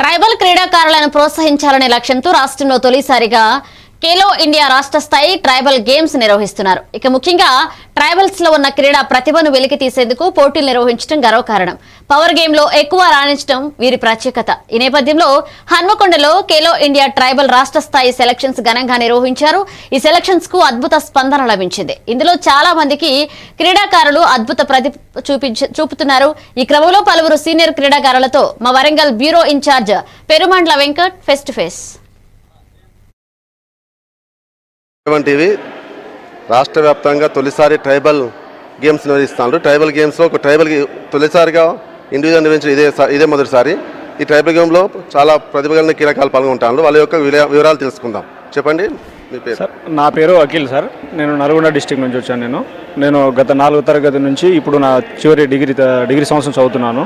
Tribal క్రీడాకారులను ప్రోత్సహించాలనే లక్ష్యంతో రాష్ట్రంలో తొలిసారిగా ఖేలో ఇండియా రాష్ట్ర స్థాయి ట్రైబల్ గేమ్స్ నిర్వహిస్తున్నారు. ఇక ముఖ్యంగా ట్రైబల్స్లో ఉన్న క్రీడా ప్రతిభను వెలికి తీసేందుకు పోటీలు నిర్వహించడం గర్వకారణం పవర్ గేమ్లో ఎక్కువ రాణించడం వీరి ప్రత్యేకత. ఈ నేపథ్యంలో హన్మకొండలో ఖేలో ఇండియా ట్రైబల్ రాష్ట్ర స్థాయి సెలక్షన్స్ ఘనంగా నిర్వహించారు. ఈ సెలక్షన్స్కు అద్భుత స్పందన లభించింది. ఇందులో చాలా మందికి క్రీడాకారులు అద్భుత ప్రతిభ చూపించ చూపుతున్నారు. ఈ క్రమంలో పలువురు సీనియర్ క్రీడాకారులతో మా వరంగల్ బ్యూరో ఇన్ఛార్జ్ పెరుమండ్ల వెంకట్ ఫెస్ట్ ఫేస్. ఇటువంటివి రాష్ట్ర వ్యాప్తంగా తొలిసారి ట్రైబల్ గేమ్స్ నిర్వహిస్తున్నారు. ట్రైబల్ గేమ్స్లో ఒక ట్రైబల్ తొలిసారిగా ఇండివిజువల్ నిర్వహించిన ఇదే ఇదే మొదటిసారి. ఈ ట్రైబల్ గేమ్లో చాలా ప్రతిభ కలిగిన కీలకాలు పాల్గొంటాను వాళ్ళ యొక్క వివరాలు తెలుసుకుందాం. చెప్పండి మీ పేరు. సార్ నా పేరు అఖిల్ సార్. నేను నల్గొండ డిస్టిక్ నుంచి వచ్చాను నేను. నేను గత నాలుగు తరగతి నుంచి ఇప్పుడు నా చివరి డిగ్రీ డిగ్రీ సంవత్సరం చదువుతున్నాను.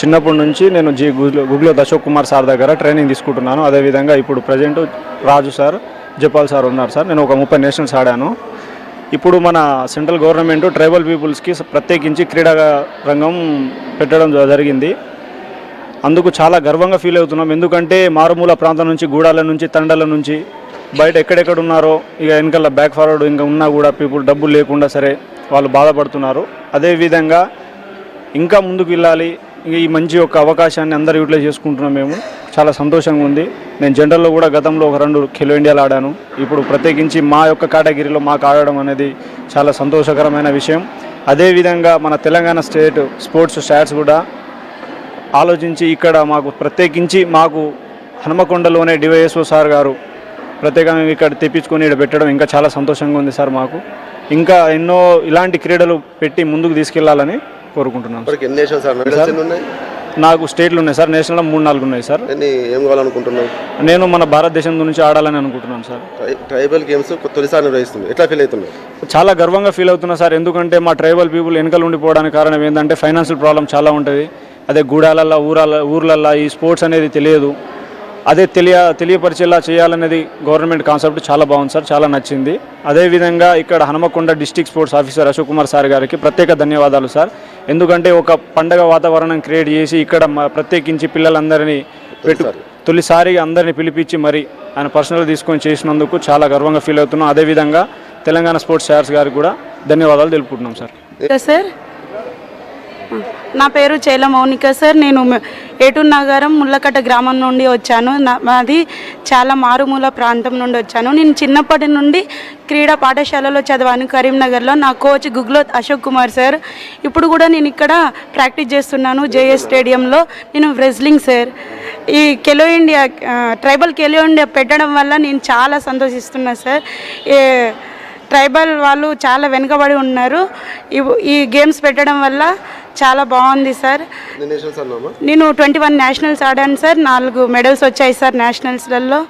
చిన్నప్పటి నుంచి నేను జీ గుగ్లో గుగ్లో అశోక్ కుమార్ సార్ దగ్గర ట్రైనింగ్ తీసుకుంటున్నాను. అదేవిధంగా ఇప్పుడు present Raju sir Japal sir ఉన్నారు సార్. నేను ఒక ముప్పై నేషనల్స్ ఆడాను. ఇప్పుడు మన సెంట్రల్ గవర్నమెంట్ ట్రైబల్ పీపుల్స్కి ప్రత్యేకించి క్రీడా రంగం పెట్టడం జరిగింది. అందుకు చాలా గర్వంగా ఫీల్ అవుతున్నాం. ఎందుకంటే మారుమూల ప్రాంతం నుంచి గూడాల నుంచి తండల నుంచి బయట ఎక్కడెక్కడ ఉన్నారో ఇక వెనకాల బ్యాక్ ఫార్వర్డ్ ఇంకా ఉన్నా కూడా పీపుల్ డబ్బులు లేకుండా సరే వాళ్ళు బాధపడుతున్నారు. అదేవిధంగా ఇంకా ముందుకు వెళ్ళాలి. ఈ మంచి ఒక అవకాశాన్ని అందరూ యూటిలైజ్ చేసుకుంటున్నాం మేము. చాలా సంతోషంగా ఉంది. నేను జనరల్లో కూడా గతంలో ఒక రెండు ఖేలో ఇండియాలో ఆడాను. ఇప్పుడు ప్రత్యేకించి మా యొక్క కేటగిరీలో మాకు ఆడడం అనేది చాలా సంతోషకరమైన విషయం. అదేవిధంగా మన తెలంగాణ స్టేట్ స్పోర్ట్స్ స్టాట్స్ కూడా ఆలోచించి ఇక్కడ మాకు ప్రత్యేకించి మాకు హనుమకొండలోనే డివైఎస్ఓ సార్ గారు ప్రత్యేకంగా ఇక్కడ తెప్పించుకొని ఇక్కడ పెట్టడం ఇంకా చాలా సంతోషంగా ఉంది సార్ మాకు. ఇంకా ఎన్నో ఇలాంటి క్రీడలు పెట్టి ముందుకు తీసుకెళ్ళాలని కోరుకుంటున్నాను ఇప్పటికి ఎన్ని నాకు స్టేట్లు ఉన్నాయి సార్. నేషనల్లో మూడు నాలుగు ఉన్నాయి సార్. ఎన్ని ఏం కావాలనుకుంటున్నావు? నేను మన భారతదేశం నుంచి ఆడాలని అనుకుంటున్నాను సార్. ట్రై- ట్రైబల్ గేమ్స్ తొలిసారి నిర్వహిస్తుంది. ఎట్లా ఫీల్ అవుతున్నావు చాలా గర్వంగా ఫీల్ అవుతున్నా సార్. ఎందుకంటే మా ట్రైబల్ పీపుల్ వెనకలు ఉండిపోవడానికి కారణం ఏంటంటే ఫైనాన్షియల్ ప్రాబ్లం చాలా ఉంటుంది. అదే గూడాలల్లో ఊరాల ఊర్లల్లో ఈ స్పోర్ట్స్ అనేది తెలియదు. అదే తెలియ తెలియపరిచేలా చేయాలనేది గవర్నమెంట్ కాన్సెప్ట్ చాలా బాగుంది సార్. చాలా నచ్చింది. అదేవిధంగా ఇక్కడ Hanumakonda district sports officer Ashok Kumar sir గారికి ప్రత్యేక ధన్యవాదాలు సార్. ఎందుకంటే ఒక పండగ వాతావరణం క్రియేట్ చేసి ఇక్కడ ప్రత్యేకించి పిల్లలందరినీ పెట్టు తొలిసారిగా అందరినీ పిలిపించి మరి ఆయన పర్సనల్ తీసుకొని చేసినందుకు చాలా గర్వంగా ఫీల్ అవుతున్నాం. అదేవిధంగా తెలంగాణ స్పోర్ట్స్ షేర్స్ గారికి కూడా ధన్యవాదాలు తెలుపుకుంటున్నాం సార్. సార్ నా పేరు చేల మౌనిక సార్. నేను ఏటూరు నగరం ముళ్ళకట్ట గ్రామం నుండి వచ్చాను. నాది చాలా మారుమూల ప్రాంతం నుండి వచ్చాను. నేను చిన్నప్పటి నుండి క్రీడా పాఠశాలలో చదివాను కరీంనగర్లో. నా కోచ్ గుగ్లోత్ అశోక్ కుమార్ సార్. ఇప్పుడు కూడా నేను ఇక్కడ ప్రాక్టీస్ చేస్తున్నాను జేఎస్ స్టేడియంలో. నేను రెజ్లింగ్ సార్. ఈ Khelo India tribal Khelo India పెట్టడం వల్ల నేను చాలా సంతోషిస్తున్నా సార్. ట్రైబల్ వాళ్ళు చాలా వెనుకబడి ఉన్నారు. ఈ- గేమ్స్ పెట్టడం వల్ల చాలా బాగుంది సార్. నేను ట్వంటీ వన్ నేషనల్స్ ఆడాను సార్. నాలుగు మెడల్స్ వచ్చాయి సార్ నేషనల్స్లలో.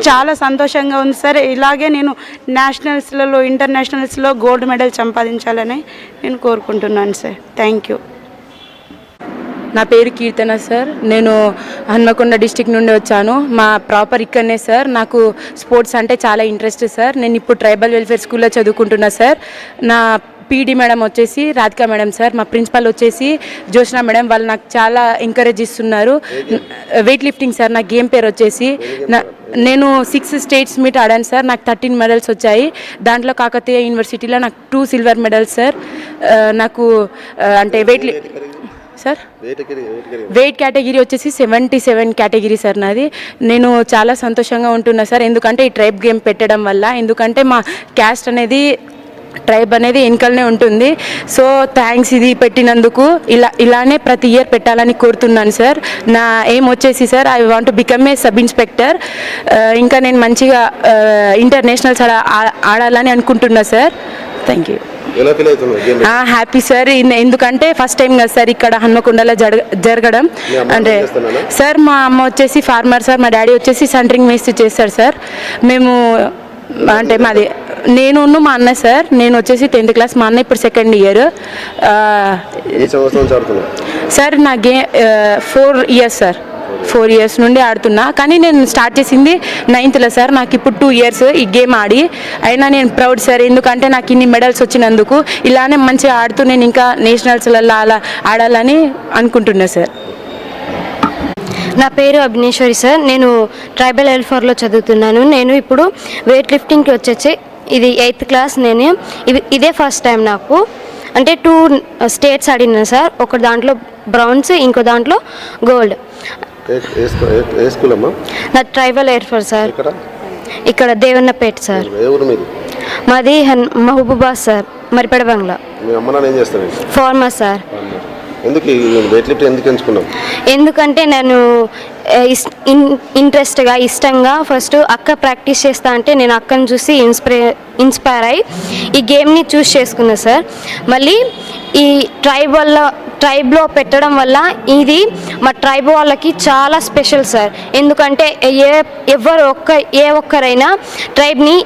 చాలా సంతోషంగా ఉంది సార్. ఇలాగే నేను నేషనల్స్లలో ఇంటర్నేషనల్స్లో గోల్డ్ మెడల్ సంపాదించాలని నేను కోరుకుంటున్నాను సార్. Thank you. నా పేరు కీర్తన సార్. నేను హన్మకొండ డిస్టిక్ నుండి వచ్చాను. మా ప్రాపర్ ఇక్కడనే సార్. నాకు స్పోర్ట్స్ అంటే చాలా ఇంట్రెస్ట్ సార్. నేను ఇప్పుడు ట్రైబల్ వెల్ఫేర్ స్కూల్లో చదువుకుంటున్నా సార్. నా పీడీ మేడం వచ్చేసి రాధికా మేడం సార్. మా ప్రిన్సిపల్ వచ్చేసి జోష్నా మేడం. వాళ్ళు నాకు చాలా ఎంకరేజ్ ఇస్తున్నారు వెయిట్ లిఫ్టింగ్ సార్. నా గేమ్ పేరు వచ్చేసి నా నేను సిక్స్ స్టేట్స్ మీట్ ఆడాను సార్. నాకు థర్టీన్ మెడల్స్ వచ్చాయి. దాంట్లో కాకతీయ యూనివర్సిటీలో నాకు టూ సిల్వర్ మెడల్స్ సార్. నాకు అంటే వెయిట్ లి సార్? వెయిట్ కేటగిరీ వచ్చేసి సెవెంటీ సెవెన్ కేటగిరీ సార్ నాది. నేను చాలా సంతోషంగా ఉంటున్నా సార్. ఎందుకంటే ఈ ట్రైబ్ గేమ్ పెట్టడం వల్ల ఎందుకంటే మా క్యాస్ట్ అనేది ట్రైబ్ అనేది వెనకలనే ఉంటుంది. సో థ్యాంక్స్ ఇది పెట్టినందుకు ఇలా ఇలానే ప్రతి ఇయర్ పెట్టాలని కోరుతున్నాను సార్. నా ఏం వచ్చేసి sir I want become a sub inspector ఇంకా నేను మంచిగా ఇంటర్నేషనల్స్ ఆడాలని అనుకుంటున్నా సార్. థ్యాంక్ యూ ఎలా ఫీల్ అవుతున్నావు? గేమ్ హ్యాపీ సార్ ఎందుకంటే ఫస్ట్ టైం కదా సార్ ఇక్కడ హన్మకొండలో జరగ జరగడం. అంటే? సార్ మా అమ్మ వచ్చేసి ఫార్మర్ సార్ మా డాడీ వచ్చేసి సెంటరింగ్ మేస్త్రి చేస్తారు సార్ మేము అంటే మాది నేను మా అన్న సార్ నేను వచ్చేసి టెన్త్ క్లాస్ మా అన్న ఇప్పుడు సెకండ్ ఇయర్ సార్ నా గే four years sir four years నుండి ఆడుతున్నా. కానీ నేను స్టార్ట్ చేసింది నైన్త్లో సార్. నాకు ఇప్పుడు టూ ఇయర్స్ ఈ గేమ్ ఆడి. అయినా నేను ప్రౌడ్ సార్. ఎందుకంటే నాకు ఇన్ని మెడల్స్ వచ్చినందుకు ఇలానే మంచిగా ఆడుతూ నేను ఇంకా నేషనల్స్లలో అలా ఆడాలని అనుకుంటున్నా సార్. నా పేరు అభినేశ్వరి సార్. నేను ట్రైబల్ ఎల్ఫోర్లో చదువుతున్నాను. నేను ఇప్పుడు వెయిట్ లిఫ్టింగ్కి వచ్చేసి ఇది ఎయిత్ క్లాస్ నేను. ఇది ఇదే ఫస్ట్ టైం నాకు. అంటే టూ స్టేట్స్ ఆడినా సార్. ఒక దాంట్లో బ్రౌన్స్ ఇంకో దాంట్లో గోల్డ్. ఏ స్కూల్ అమ్మా నా ట్రైబల్ ఎయిర్ఫోర్ సార్. ఇక్కడ ఇక్కడ దేవన్నపేట సార్. ఏ ఊరు మీది? మాది హన్ మహబూబా సార్ మరిపెడ బంగ్లా. మీ అమ్మ నాన్న ఏం చేస్తారండి ఫార్మర్ సార్. ఎందుకు ఈ వెయిట్ లిఫ్ట్ ఎందుకు ఎంచుకున్నాం ఎందుకంటే నేను ఆ, ఇస్- ఇన్- ఇంట్రెస్ట్గా ఇష్టంగా ఫస్ట్ అక్క ప్రాక్టీస్ చేస్తా అంటే నేను అక్కని చూసి ఇన్స్పైర్ ఇన్స్పైర్ అయ్యి ఈ గేమ్ని చూస్ చేసుకున్నా సార్. మళ్ళీ ఈ ట్రైబ్ వల్ల ట్రైబ్లో పెట్టడం వల్ల ఇది మా ట్రైబ్ వాళ్ళకి చాలా స్పెషల్ సార్. ఎందుకంటే ఏ ఎవరు ఒక్క ఏ ఒక్కరైనా ట్రైబ్ని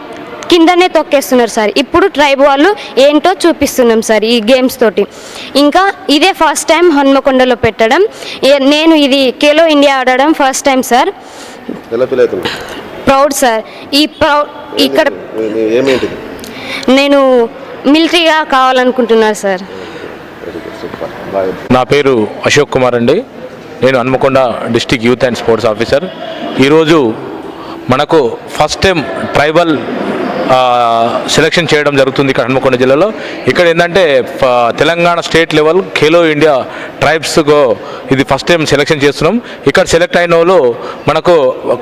కిందనే తొక్కేస్తున్నారు సార్. ఇప్పుడు ట్రైబ్ వాళ్ళు ఏంటో చూపిస్తున్నాం సార్ ఈ గేమ్స్ తోటి. ఇంకా ఇదే ఫస్ట్ టైం హన్మకొండలో పెట్టడం. నేను ఇది ఖేలో ఇండియా ఆడడం first time sir. Proud sir. ఈ ప్రౌడ్ ఇక్కడ నేను మిలిటరీగా కావాలనుకుంటున్నాను సార్. సూపర్ నా పేరు అశోక్ కుమార్ అండి. నేను Hanmakonda district youth and sports officer. ఈరోజు మనకు ఫస్ట్ టైం ట్రైబల్ సెలెక్షన్ చేయడం జరుగుతుంది ఇక్కడ హన్మకొండ జిల్లాలో. ఇక్కడ ఏంటంటే Telangana state level Khelo India ట్రైబ్స్కు ఇది ఫస్ట్ టైం సెలెక్షన్ చేస్తున్నాం. ఇక్కడ సెలెక్ట్ అయిన వాళ్ళు మనకు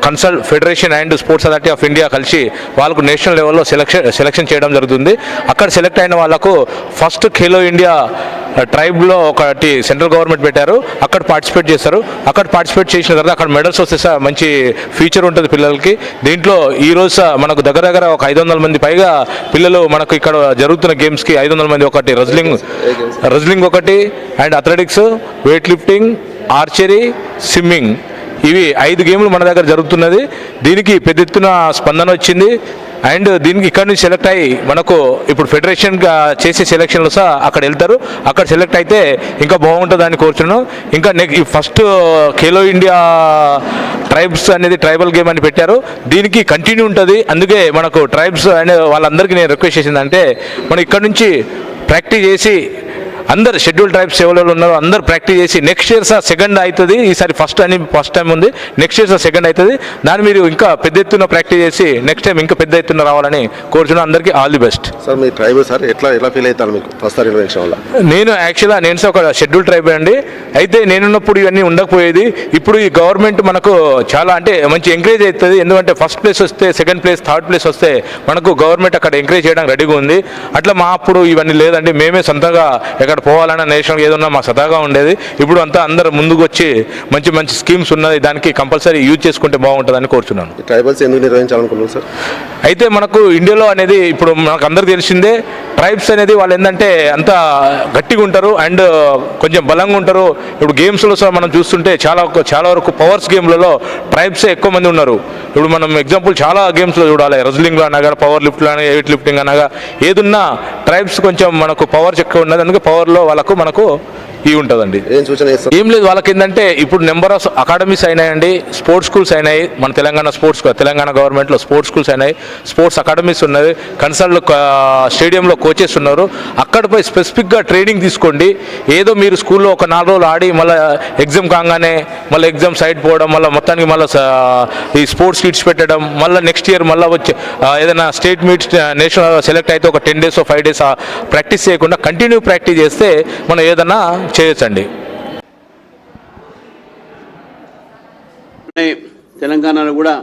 consult federation and sports authority of India కలిసి వాళ్ళకు నేషనల్ లెవెల్లో సెలెక్షన్ సెలెక్షన్ చేయడం జరుగుతుంది. అక్కడ సెలెక్ట్ అయిన వాళ్ళకు ఫస్ట్ ఖేలో ఇండియా ట్రైబ్లో ఒకటి సెంట్రల్ గవర్నమెంట్ పెట్టారు. అక్కడ పార్టిసిపేట్ చేస్తారు. అక్కడ పార్టిసిపేట్ చేసిన తర్వాత అక్కడ మెడల్స్ వస్తే సార్ మంచి ఫ్యూచర్ ఉంటుంది పిల్లలకి. దీంట్లో ఈ రోజు మనకు దగ్గర దగ్గర ఒక ఐదు వందల మంది పైగా పిల్లలు మనకు ఇక్కడ జరుగుతున్న గేమ్స్కి ఐదు వందల మంది ఒకటి రజ్లింగ్ రజ్లింగ్ ఒకటి and athletics weight lifting archery swimming ఇవి ఐదు గేమ్లు మన దగ్గర జరుగుతున్నది. దీనికి పెద్ద ఎత్తున స్పందన వచ్చింది. అండ్ దీనికి ఇక్కడ నుంచి సెలెక్ట్ అయ్యి మనకు ఇప్పుడు ఫెడరేషన్గా చేసే సెలెక్షన్లు సహా అక్కడ వెళ్తారు. అక్కడ సెలెక్ట్ అయితే ఇంకా బాగుంటుందని కోరుచున్నాను. ఇంకా next first Khelo India tribes అనేది ట్రైబల్ గేమ్ అని పెట్టారు. దీనికి కంటిన్యూ ఉంటుంది. అందుకే మనకు ట్రైబ్స్ అనే వాళ్ళందరికీ నేను రిక్వెస్ట్ చేసిందంటే మనం ఇక్కడ నుంచి ప్రాక్టీస్ చేసి అందరు షెడ్యూల్ ట్రైబ్స్ ఎవరెవరు ఉన్నారో. అందరు ప్రాక్టీస్ చేసి నెక్స్ట్ ఇయర్ సార్ సెకండ్ అవుతుంది. ఈసారి ఫస్ట్ అని ఫస్ట్ టైం ఉంది. నెక్స్ట్ ఇయర్ సార్ సెకండ్ అవుతుంది. దాన్ని మీరు ఇంకా పెద్ద ఎత్తున ప్రాక్టీస్ చేసి నెక్స్ట్ టైం ఇంకా పెద్ద ఎత్తున రావాలని కోరుచున్నాను అందరికీ ఆల్ ది బెస్ట్ సార్ మీ ట్రైబ్ సార్ ఎట్లా ఎలా ఫీల్ అవుతారు మీకు ఫస్ట్ వల్ల? నేను యాక్చువల్గా నేను సార్ ఒక షెడ్యూల్ ట్రైబ్ అండి. అయితే నేనున్నప్పుడు ఇవన్నీ ఉండకపోయేది. ఇప్పుడు ఈ గవర్నమెంట్ మనకు చాలా అంటే మంచి ఎంకరేజ్ అవుతుంది ఎందుకంటే ఫస్ట్ ప్లేస్ వస్తే సెకండ్ ప్లేస్ థర్డ్ ప్లేస్ వస్తే మనకు గవర్నమెంట్ అక్కడ ఎంకరేజ్ చేయడానికి రెడీగా ఉంది. అట్లా మా అప్పుడు ఇవన్నీ లేదండి. మేమే సొంతంగా ఎక్కడ పోవాలన్నా నేషనల్ ఏదన్నా మా సదాగా ఉండేది. ఇప్పుడు అంతా అందరు ముందుకు వచ్చి మంచి మంచి స్కీమ్స్ ఉన్నది దానికి కంపల్సరీ యూజ్ చేసుకుంటే బాగుంటుందని కోరుచున్నాను. ఈ ట్రైబల్స్ ఎందుకు నిర్వహించాలనుకున్నారు సార్? అయితే మనకు ఇండియాలో అనేది ఇప్పుడు మనకు అందరికి తెలిసిందే ట్రైబ్స్ అనేది వాళ్ళు ఏంటంటే అంత గట్టిగా ఉంటారు అండ్ కొంచెం బలంగా ఉంటారు. ఇప్పుడు గేమ్స్లో మనం చూస్తుంటే చాలా చాలా వరకు పవర్స్ గేమ్లలో ట్రైబ్సే ఎక్కువ మంది ఉన్నారు. ఇప్పుడు మనం ఎగ్జాంపుల్ చాలా గేమ్స్లో చూడాలి. రెజ్లింగ్లో అనగా పవర్ లిఫ్ట్లో అనగా ఎయిట్ లిఫ్టింగ్ అనగా ఏదున్నా ట్రైబ్స్ కొంచెం మనకు పవర్స్ ఎక్కువ ఉన్నది. అందుకే పవర్లో వాళ్ళకు మనకు ఇవి ఉంటుందండి. ఏం సూచన చేస్తారు? ఏం లేదు వాళ్ళకి ఏంటంటే ఇప్పుడు నెంబర్ ఆఫ్ అకాడమీస్ అయినాయండి స్పోర్ట్స్ స్కూల్స్ అయినాయి మన తెలంగాణ స్పోర్ట్స్ తెలంగాణ గవర్నమెంట్లో స్పోర్ట్స్ స్కూల్స్ అయినాయి స్పోర్ట్స్ అకాడమీస్ ఉన్నది కన్సల్ట్ స్టేడియంలో కోచెస్ ఉన్నారు. అక్కడ పోయి స్పెసిఫిక్గా ట్రైనింగ్ తీసుకోండి. ఏదో మీరు స్కూల్లో ఒక నాలుగు రోజులు ఆడి మళ్ళీ ఎగ్జామ్ కాగానే మళ్ళీ ఎగ్జామ్ సైడ్ పోవడం మళ్ళీ మొత్తానికి మళ్ళీ ఈ స్పోర్ట్స్ కిట్స్ పెట్టడం మళ్ళీ నెక్స్ట్ ఇయర్ మళ్ళీ వచ్చి ఏదైనా స్టేట్ మీట్స్ నేషనల్ సెలెక్ట్ అయితే ఒక ten days five days practice చేయకుండా కంటిన్యూ ప్రాక్టీస్ చేస్తే మనం ఏదైనా చేయొచ్చండి. తెలంగాణలో కూడా